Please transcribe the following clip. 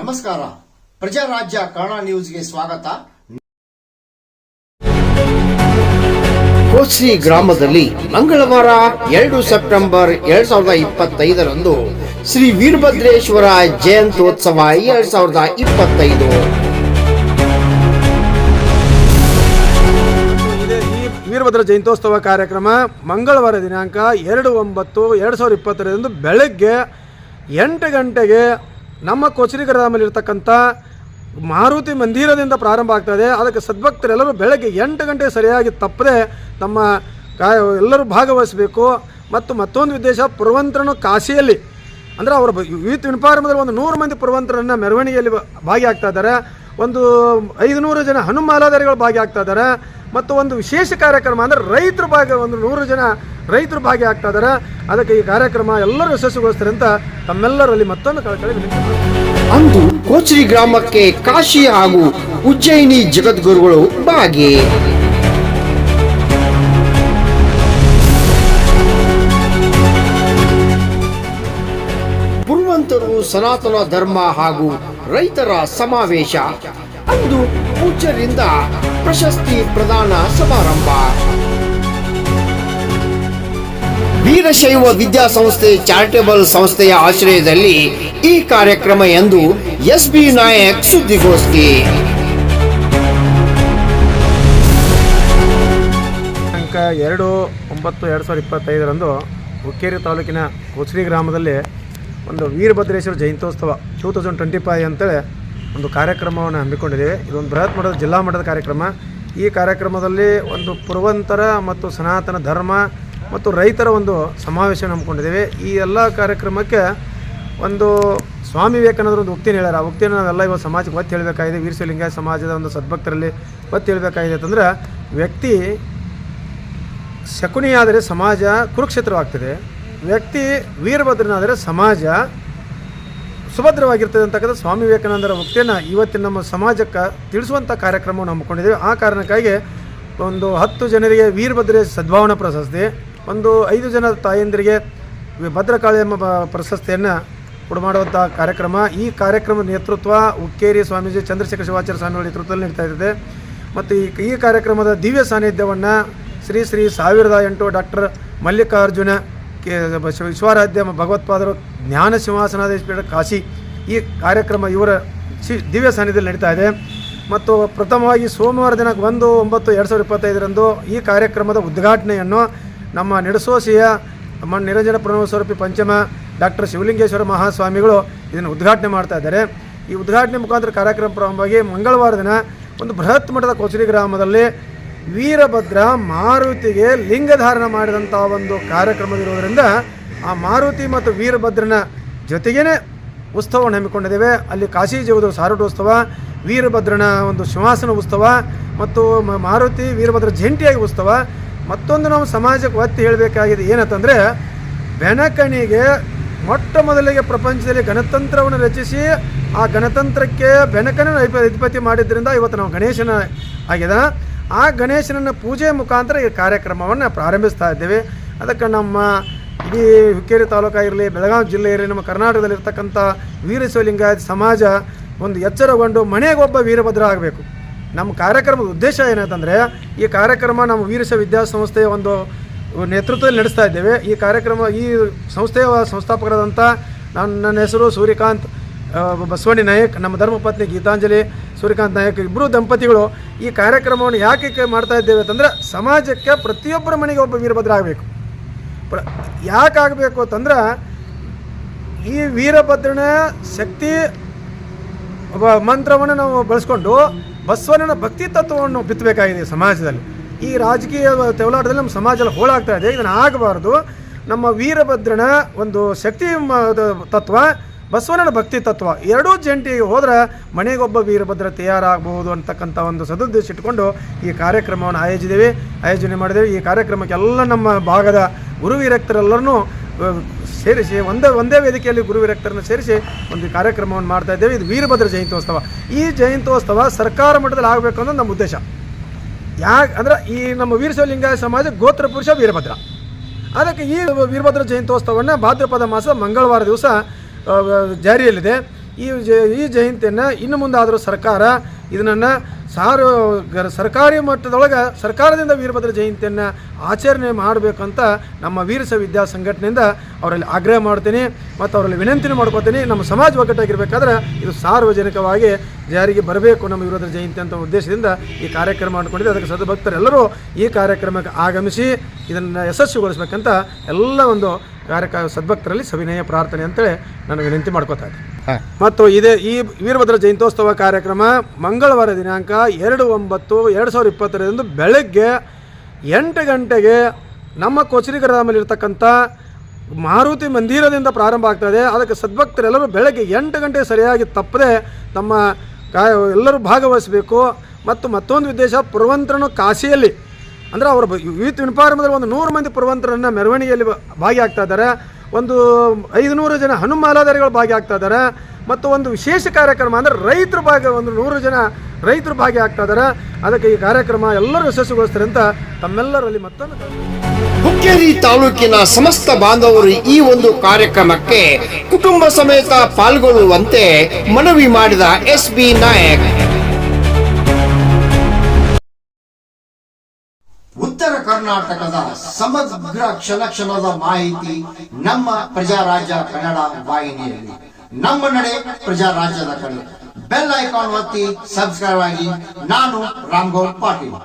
ನಮಸ್ಕಾರ. ಪ್ರಜಾರಾಜ್ಯ ಕನ್ನಡ ನ್ಯೂಸ್ಗೆ ಸ್ವಾಗತ. ಕೋಸಿ ಗ್ರಾಮದಲ್ಲಿ ಮಂಗಳವಾರ ಎರಡು ಸೆಪ್ಟೆಂಬರ್ ಎರಡ್ ಸಾವಿರದ ಇಪ್ಪತ್ತೈದರಂದು ಶ್ರೀ ವೀರಭದ್ರೇಶ್ವರ ಜಯಂತ್ಯೋತ್ಸವ ಎರಡ್ ಸಾವಿರದ ಇಪ್ಪತ್ತೈದು. ವೀರಭದ್ರ ಜಯಂತ್ಯೋತ್ಸವ ಕಾರ್ಯಕ್ರಮ ಮಂಗಳವಾರ ದಿನಾಂಕ ಎರಡು ಒಂಬತ್ತು ಎರಡು ಸಾವಿರದ ಇಪ್ಪತ್ತರಂದು ಬೆಳಗ್ಗೆ ಎಂಟು ಗಂಟೆಗೆ ನಮ್ಮ ಕೊಚರಿ ಗ್ರಾಮಲ್ಲಿರ್ತಕ್ಕಂಥ ಮಾರುತಿ ಮಂದಿರದಿಂದ ಪ್ರಾರಂಭ ಆಗ್ತದೆ ಅದಕ್ಕೆ ಸದ್ಭಕ್ತರೆಲ್ಲರೂ ಬೆಳಗ್ಗೆ ಎಂಟು ಗಂಟೆ ಸರಿಯಾಗಿ ತಪ್ಪದೆ ತಮ್ಮ ಕಾ ಎಲ್ಲರೂ ಭಾಗವಹಿಸಬೇಕು. ಮತ್ತು ಮತ್ತೊಂದು ಉದ್ದೇಶ ಪುರವಂತರನ್ನು ಕಾಶಿಯಲ್ಲಿ. ಅಂದರೆ ಅವರ ಈ ವಿಪಾರಂಭದಲ್ಲಿ ಒಂದು ನೂರು ಮಂದಿ ಪುರವಂತರನ್ನು ಮೆರವಣಿಗೆಯಲ್ಲಿ ಭಾಗಿಯಾಗ್ತಾ ಇದ್ದಾರೆ. ಒಂದು ಐದುನೂರು ಜನ ಹನುಮಾಲಾಧಾರಿಗಳು ಭಾಗಿಯಾಗ್ತಾ ಇದ್ದಾರೆ. ಮತ್ತು ಒಂದು ವಿಶೇಷ ಕಾರ್ಯಕ್ರಮ ಅಂದರೆ ರೈತರ ಭಾಗ ಒಂದು ನೂರು ಜನ ರೈತರು ಭಾಗಿಯಾಗ್ತಾ ಇದ್ದಾರೆ ಅದಕ್ಕೆ ಈ ಕಾರ್ಯಕ್ರಮ ಎಲ್ಲರೂ ಯಶಸ್ವಿಗೊಳಿಸ್ತಾರೆ ಅಂತ ತಮ್ಮೆಲ್ಲರಲ್ಲಿ ಮತ್ತೊಂದು ಕಳಕಳಿ. ಅಂದು ಕೋಚರಿ ಗ್ರಾಮಕ್ಕೆ ಕಾಶಿ ಹಾಗೂ ಉಜ್ಜಯಿನಿ ಜಗದ್ಗುರುಗಳು ಭಾಗಿ ಪುರುವಂತರು ಸನಾತನ ಧರ್ಮ ಹಾಗೂ ರೈತರ ಸಮಾವೇಶ. ಅಂದು ಪೂಜ್ಯರಿಂದ ಪ್ರಶಸ್ತಿ ಪ್ರದಾನ ಸಮಾರಂಭ. ವೀರಶೈವ ವಿದ್ಯಾಸಂಸ್ಥೆ ಚಾರಿಟೇಬಲ್ ಸಂಸ್ಥೆಯ ಆಶ್ರಯದಲ್ಲಿ ಈ ಕಾರ್ಯಕ್ರಮ ಎಂದು ಎಸ್ ಬಿ ನಾಯಕ್ ಸುದ್ದಿಗೋಷ್ಠಿ. ಎರಡು ಒಂಬತ್ತು ಎರಡು ಸಾವಿರದ ಇಪ್ಪತ್ತೈದರಂದು ಹುಕ್ಕೇರಿ ತಾಲೂಕಿನ ಕೊಚ್ರಿ ಗ್ರಾಮದಲ್ಲಿ ಒಂದು ವೀರಭದ್ರೇಶ್ವರ ಜಯಂತ್ಯೋತ್ಸವ ಟೂ ತೌಸಂಡ್ ಟ್ವೆಂಟಿ ಫೈವ್ ಅಂತೇಳಿ ಒಂದು ಕಾರ್ಯಕ್ರಮವನ್ನು ಹಮ್ಮಿಕೊಂಡಿದ್ದೇವೆ. ಇದೊಂದು ಬೃಹತ್ ಮಟ್ಟದ, ಜಿಲ್ಲಾ ಮಟ್ಟದ ಕಾರ್ಯಕ್ರಮ. ಈ ಕಾರ್ಯಕ್ರಮದಲ್ಲಿ ಒಂದು ಪುರವಂತರ ಮತ್ತು ಸನಾತನ ಧರ್ಮ ಮತ್ತು ರೈತರ ಒಂದು ಸಮಾವೇಶವನ್ನು ಹಮ್ಮಿಕೊಂಡಿದ್ದೇವೆ. ಈ ಎಲ್ಲ ಕಾರ್ಯಕ್ರಮಕ್ಕೆ ಒಂದು ಸ್ವಾಮಿ ವಿವೇಕಾನಂದರ ಒಂದು ಉಕ್ತಿನ ಹೇಳ್ಯಾರ. ಆ ಉಕ್ತಿಯನ್ನು ನಾವೆಲ್ಲ ಇವತ್ತು ಸಮಾಜಕ್ಕೆ ಒತ್ತಿ ಹೇಳಬೇಕಾಗಿದೆ. ವೀರಶಲಿಂಗ ಸಮಾಜದ ಒಂದು ಸದ್ಭಕ್ತರಲ್ಲಿ ಒತ್ತು ಹೇಳಬೇಕಾಗಿದೆ ಅಂತಂದ್ರೆ, ವ್ಯಕ್ತಿ ಶಕುನಿಯಾದರೆ ಸಮಾಜ ಕುರುಕ್ಷೇತ್ರವಾಗ್ತದೆ. ವ್ಯಕ್ತಿ ವೀರಭದ್ರನಾದರೆ ಸಮಾಜ ಸುಭದ್ರವಾಗಿರ್ತದೆ ಅಂತಕ್ಕಂಥ ಸ್ವಾಮಿ ವಿವೇಕಾನಂದರ ಮುಕ್ತಿಯನ್ನು ಇವತ್ತಿನ ನಮ್ಮ ಸಮಾಜಕ್ಕೆ ತಿಳಿಸುವಂಥ ಕಾರ್ಯಕ್ರಮವನ್ನು ಹಮ್ಮಿಕೊಂಡಿದ್ದೇವೆ. ಆ ಕಾರಣಕ್ಕಾಗಿ ಒಂದು ಹತ್ತು ಜನರಿಗೆ ವೀರಭದ್ರ ಸದ್ಭಾವನಾ ಪ್ರಶಸ್ತಿ, ಒಂದು ಐದು ಜನ ತಾಯಂದಿರಿಗೆ ಭದ್ರಕಾಳಿ ಎಂಬ ಪ್ರಶಸ್ತಿಯನ್ನು ಕೊಡಮಾಡುವಂಥ ಕಾರ್ಯಕ್ರಮ. ಈ ಕಾರ್ಯಕ್ರಮದ ನೇತೃತ್ವ ಉಕ್ಕೇರಿ ಸ್ವಾಮೀಜಿ, ಚಂದ್ರಶೇಖರ ಶಿವಾಚಾರ್ಯ ಸ್ವಾಮಿಗಳ ನೇತೃತ್ವದಲ್ಲಿ ನಡೀತಾ ಇದೆ ಮತ್ತು ಈ ಈ ಕಾರ್ಯಕ್ರಮದ ದಿವ್ಯ ಸಾನ್ನಿಧ್ಯವನ್ನು ಶ್ರೀ ಶ್ರೀ ಸಾವಿರದ ಎಂಟು ಡಾಕ್ಟರ್ ಮಲ್ಲಿಕಾರ್ಜುನ ಕೆ ವಿಶ್ವಾರಾಧ್ಯ ಭಗವತ್ಪಾದರು ಜ್ಞಾನ ಸಿಂಹಾಸನಾಧೀಶ್ವರ ಕಾಶಿ ಈ ಕಾರ್ಯಕ್ರಮ ಇವರ ಶಿ ದಿವ್ಯ ಸಾನ್ನಿಧ್ಯದಲ್ಲಿ ನಡೀತಾ ಇದೆ. ಮತ್ತು ಪ್ರಥಮವಾಗಿ ಸೋಮವಾರ ದಿನ ಒಂದು, ಒಂಬತ್ತು, ಎರಡು ಸಾವಿರದ ಇಪ್ಪತ್ತೈದರಂದು ಈ ಕಾರ್ಯಕ್ರಮದ ಉದ್ಘಾಟನೆಯನ್ನು ನಮ್ಮ ನಿಡಸೋಸಿಯ ನಮ್ಮ ನಿರಂಜನ ಪ್ರಣವ ಸ್ವರೂಪಿ ಪಂಚಮ ಡಾಕ್ಟರ್ ಶಿವಲಿಂಗೇಶ್ವರ ಮಹಾಸ್ವಾಮಿಗಳು ಇದನ್ನು ಉದ್ಘಾಟನೆ ಮಾಡ್ತಾ ಇದ್ದಾರೆ. ಈ ಉದ್ಘಾಟನೆ ಮುಖಾಂತರ ಕಾರ್ಯಕ್ರಮ ಪ್ರಾರಂಭವಾಗಿ ಮಂಗಳವಾರ ದಿನ ಒಂದು ಬೃಹತ್ ಮಟ್ಟದ ಕೊಸರಿ ಗ್ರಾಮದಲ್ಲಿ ವೀರಭದ್ರ ಮಾರುತಿಗೆ ಲಿಂಗಧಾರಣ ಮಾಡಿದಂಥ ಒಂದು ಕಾರ್ಯಕ್ರಮವಿರುವುದರಿಂದ ಆ ಮಾರುತಿ ಮತ್ತು ವೀರಭದ್ರನ ಜೊತೆಗೇ ಉತ್ಸವವನ್ನು ಹಮ್ಮಿಕೊಂಡಿದ್ದೇವೆ. ಅಲ್ಲಿ ಕಾಶಿ ಜೀವದ ಸಾರೋಟೋತ್ಸವ ವೀರಭದ್ರನ ಒಂದು ಸಿಂಹಾಸನ ಉತ್ಸವ ಮತ್ತು ಮಾರುತಿ, ವೀರಭದ್ರ ಜಂಟಿಯಾಗಿ ಉತ್ಸವ. ಮತ್ತೊಂದು ನಾವು ಸಮಾಜಕ್ಕೆ ಒತ್ತಿ ಹೇಳಬೇಕಾಗಿದೆ ಏನಂತಂದರೆ, ಬೆನಕಣಿಗೆ ಮೊಟ್ಟ ಮೊದಲಿಗೆ ಪ್ರಪಂಚದಲ್ಲಿ ಗಣತಂತ್ರವನ್ನು ರಚಿಸಿ ಆ ಗಣತಂತ್ರಕ್ಕೆ ಬೆನಕನ ಅಧಿಪ- ಅಧಿಪತಿ ಮಾಡಿದ್ರಿಂದ ಇವತ್ತು ನಾವು ಗಣೇಶನ ಆಗಿದೆ ಆ ಗಣೇಶನನ್ನ ಪೂಜೆ ಮುಖಾಂತರ ಈ ಕಾರ್ಯಕ್ರಮವನ್ನು ಪ್ರಾರಂಭಿಸ್ತಾ ಇದ್ದೇವೆ. ಅದಕ್ಕೆ ನಮ್ಮ ಇಡೀ ಹುಕ್ಕೇರಿ ತಾಲೂಕಾಗಿರಲಿ ಇರಲಿ, ಬೆಳಗಾವಿ ಜಿಲ್ಲೆ ಇರಲಿ, ನಮ್ಮ ಕರ್ನಾಟಕದಲ್ಲಿರ್ತಕ್ಕಂಥ ವೀರಶೈವಲಿಂಗಾಯತ ಸಮಾಜ ಒಂದು ಎಚ್ಚರಗೊಂಡು ಮನೆಗೊಬ್ಬ ವೀರಭದ್ರ ಆಗಬೇಕು. ನಮ್ಮ ಕಾರ್ಯಕ್ರಮದ ಉದ್ದೇಶ ಏನಂತಂದರೆ, ಈ ಕಾರ್ಯಕ್ರಮ ನಮ್ಮ ವೀರಶೈವ ವಿದ್ಯಾಸಂಸ್ಥೆಯ ಒಂದು ನೇತೃತ್ವದಲ್ಲಿ ನಡೆಸ್ತಾ ಇದ್ದೇವೆ. ಈ ಕಾರ್ಯಕ್ರಮ, ಈ ಸಂಸ್ಥೆಯ ಸಂಸ್ಥಾಪಕರಾದಂಥ ನನ್ನ ನನ್ನ ಹೆಸರು ಸೂರ್ಯಕಾಂತ್ ಬಸವಣ್ಣ ನಾಯಕ್, ನಮ್ಮ ಧರ್ಮಪತ್ನಿ ಗೀತಾಂಜಲಿ ಸೂರ್ಯಕಾಂತ್ ನಾಯಕ್ ಇಬ್ಬರು ದಂಪತಿಗಳು ಈ ಕಾರ್ಯಕ್ರಮವನ್ನು ಯಾಕೆ ಮಾಡ್ತಾ ಇದ್ದೇವೆ ಅಂತಂದರೆ ಸಮಾಜಕ್ಕೆ ಪ್ರತಿಯೊಬ್ಬರ ಮನೆಗೆ ಒಬ್ಬ ವೀರಭದ್ರ ಆಗಬೇಕು ಪ್ರ ಯಾಕೆ ಆಗಬೇಕು ಅಂತಂದ್ರೆ ಈ ವೀರಭದ್ರನ ಶಕ್ತಿ, ಒಬ್ಬ ಮಂತ್ರವನ್ನು ನಾವು ಬಳಸ್ಕೊಂಡು ಬಸವಣ್ಣನ ಭಕ್ತಿ ತತ್ವವನ್ನು ಬಿತ್ತಬೇಕಾಗಿದೆ ಸಮಾಜದಲ್ಲಿ. ಈ ರಾಜಕೀಯ ತೆವಲಾಟದಲ್ಲಿ ನಮ್ಮ ಸಮಾಜದಲ್ಲಿ ಹೋಳಾಗ್ತಾ ಇದೆ. ಇದನ್ನು ಆಗಬಾರ್ದು. ನಮ್ಮ ವೀರಭದ್ರನ ಒಂದು ಶಕ್ತಿ ತತ್ವ ಬಸವಣ್ಣನ ಭಕ್ತಿ ತತ್ವ. ಎರಡೂ ಜಂಟಿಗೆ ಹೋದ್ರೆ ಮನೆಗೊಬ್ಬ ವೀರಭದ್ರ ತಯಾರಾಗಬಹುದು ಅಂತಕ್ಕಂಥ ಒಂದು ಸದುದ್ದೇಶ ಇಟ್ಕೊಂಡು ಈ ಕಾರ್ಯಕ್ರಮವನ್ನು ಆಯೋಜಿದ್ದೇವೆ. ಆಯೋಜನೆ ಮಾಡಿದ್ದೇವೆ. ಈ ಕಾರ್ಯಕ್ರಮಕ್ಕೆ ಎಲ್ಲ ನಮ್ಮ ಭಾಗದ ಗುರು ವೀರಕ್ತರೆಲ್ಲರನ್ನೂ ಅಹ್, ಸೇರಿಸಿ ಒಂದೇ ಒಂದೇ ವೇದಿಕೆಯಲ್ಲಿ ಗುರು ವಿರಕ್ತರನ್ನು ಸೇರಿಸಿ ಒಂದು ಕಾರ್ಯಕ್ರಮವನ್ನು ಮಾಡ್ತಾ ಇದ್ದೇವೆ. ಇದು ವೀರಭದ್ರ ಜಯಂತ್ಯೋತ್ಸವ. ಈ ಜಯಂತ್ಯೋತ್ಸವ ಸರ್ಕಾರ ಮಟ್ಟದಲ್ಲಿ ಆಗಬೇಕು ಅನ್ನೋದು ನಮ್ಮ ಉದ್ದೇಶ. ಯಾಕೆ ಅಂದರೆ ಈ ನಮ್ಮ ವೀರಶಿವಲಿಂಗ ಸಮಾಜ ಗೋತ್ರ ಪುರುಷ ವೀರಭದ್ರ. ಅದಕ್ಕೆ ಈ ವೀರಭದ್ರ ಜಯಂತ್ಯೋತ್ಸವವನ್ನು ಭಾದ್ರಪದ ಮಾಸ ಮಂಗಳವಾರ ದಿವಸ ಜಾರಿಯಲ್ಲಿದೆ. ಈ ಜ, ಈ ಜಯಂತಿಯನ್ನು ಇನ್ನು ಮುಂದಾದರೂ ಸರ್ಕಾರ ಇದನ್ನು ಸಾರು ಸರ್ಕಾರಿ ಮಟ್ಟದೊಳಗೆ ಸರ್ಕಾರದಿಂದ ವೀರಭದ್ರ ಜಯಂತಿಯನ್ನು ಆಚರಣೆ ಮಾಡಬೇಕಂತ ನಮ್ಮ ವೀರಸ ವಿದ್ಯಾ ಸಂಘಟನೆಯಿಂದ ಅವರಲ್ಲಿ ಆಗ್ರಹ ಮಾಡ್ತೀನಿ. ಮತ್ತು ಅವರಲ್ಲಿ ವಿನಂತಿನೂ ಮಾಡ್ಕೋತೀನಿ. ನಮ್ಮ ಸಮಾಜ ಒಗ್ಗಟ್ಟಾಗಿರ್ಬೇಕಾದ್ರೆ ಇದು ಸಾರ್ವಜನಿಕವಾಗಿ ಜಾರಿಗೆ ಬರಬೇಕು ನಮ್ಮ ವೀರಭದ್ರ ಜಯಂತಿ ಅಂತ ಉದ್ದೇಶದಿಂದ ಈ ಕಾರ್ಯಕ್ರಮ ಮಾಡ್ಕೊಂಡಿದ್ದೆ. ಅದಕ್ಕೆ ಸದಭಕ್ತರೆಲ್ಲರೂ ಈ ಕಾರ್ಯಕ್ರಮಕ್ಕೆ ಆಗಮಿಸಿ ಇದನ್ನು ಯಶಸ್ವಿಗೊಳಿಸ್ಬೇಕಂತ ಎಲ್ಲ ಒಂದು ಕಾರ್ಯಕ ಸದ್ಭಕ್ತರಲ್ಲಿ ಸವಿನಯ ಪ್ರಾರ್ಥನೆ ಅಂತೇಳಿ ನಾನು ವಿನಂತಿ ಮಾಡ್ಕೋತಾ ಇದ್ದೀನಿ ಮತ್ತು ಇದೇ ಈ ವೀರಭದ್ರ ಜಯಂತ್ಯೋತ್ಸವ ಕಾರ್ಯಕ್ರಮ ಮಂಗಳವಾರ ದಿನಾಂಕ ಎರಡು ಒಂಬತ್ತು ಎರಡು ಸಾವಿರದ ಇಪ್ಪತ್ತರಂದು ಬೆಳಗ್ಗೆ ಎಂಟು ಗಂಟೆಗೆ ನಮ್ಮ ಕೊಚರಿ ಗ್ರಾಮಲ್ಲಿರ್ತಕ್ಕಂಥ ಮಾರುತಿ ಮಂದಿರದಿಂದ ಪ್ರಾರಂಭ ಆಗ್ತದೆ ಅದಕ್ಕೆ ಸದ್ಭಕ್ತರೆಲ್ಲರೂ ಬೆಳಗ್ಗೆ ಎಂಟು ಗಂಟೆ ಸರಿಯಾಗಿ ತಪ್ಪದೆ ತಮ್ಮ ಕಾ ಎಲ್ಲರೂ ಭಾಗವಹಿಸಬೇಕು. ಮತ್ತು ಮತ್ತೊಂದು ಉದ್ದೇಶ ಪುರವಂತರನು ಕಾಶಿಯಲ್ಲಿ ಅಂದರೆ ಅವರು ಯೂತ್ ವಿನ್ಫಾರ್ಮದಲ್ಲಿ ಒಂದು ನೂರು ಮಂದಿ ಪುರವಂತರನ್ನು ಮೆರವಣಿಗೆಯಲ್ಲಿ ಭಾಗಿಯಾಗ್ತಾ ಇದ್ದಾರೆ. ಒಂದು ಐದುನೂರು ಜನ ಹನುಮಾಲಾಧಾರಿಗಳು ಭಾಗಿಯಾಗ್ತಾ ಇದ್ದಾರೆ. ಮತ್ತು ಒಂದು ವಿಶೇಷ ಕಾರ್ಯಕ್ರಮ ಅಂದರೆ ರೈತರು ಭಾಗ ಒಂದು ನೂರು ಜನ ರೈತರು ಭಾಗಿಯಾಗ್ತಾ ಇದ್ದಾರೆ. ಅದಕ್ಕೆ ಈ ಕಾರ್ಯಕ್ರಮ ಎಲ್ಲರೂ ಯಶಸ್ವಿಗೊಳಿಸ್ತಾರೆ ಅಂತ ತಮ್ಮೆಲ್ಲರಲ್ಲಿ ಮತ್ತೊಂದು ಹುಕ್ಕೇರಿ ತಾಲೂಕಿನ ಸಮಸ್ತ ಬಾಂಧವರು ಈ ಒಂದು ಕಾರ್ಯಕ್ರಮಕ್ಕೆ ಕುಟುಂಬ ಸಮೇತ ಪಾಲ್ಗೊಳ್ಳುವಂತೆ ಮನವಿ ಮಾಡಿದ ಎಸ್ ಬಿ ನಾಯಕ್. ಕರ್ನಾಟಕದ ಸಮಗ್ರ ಕ್ಷಣ ಕ್ಷಣದ ಮಾಹಿತಿ ನಮ್ಮ ಪ್ರಜಾರಾಜ್ಯ ಕನ್ನಡ ವಾಹಿನಿಯಲ್ಲಿ. ನಮ್ಮ ನಡೆ ಪ್ರಜಾರಾಜ್ಯದ ಕಡೆ. ಬೆಲ್ ಐಕಾನ್ ಒತ್ತಿ ಸಬ್ಸ್ಕ್ರೈಬ್ ಆಗಿ ನಾನು ರಾಮ್ಗೌಡ್ ಪಾಟೀಲ್.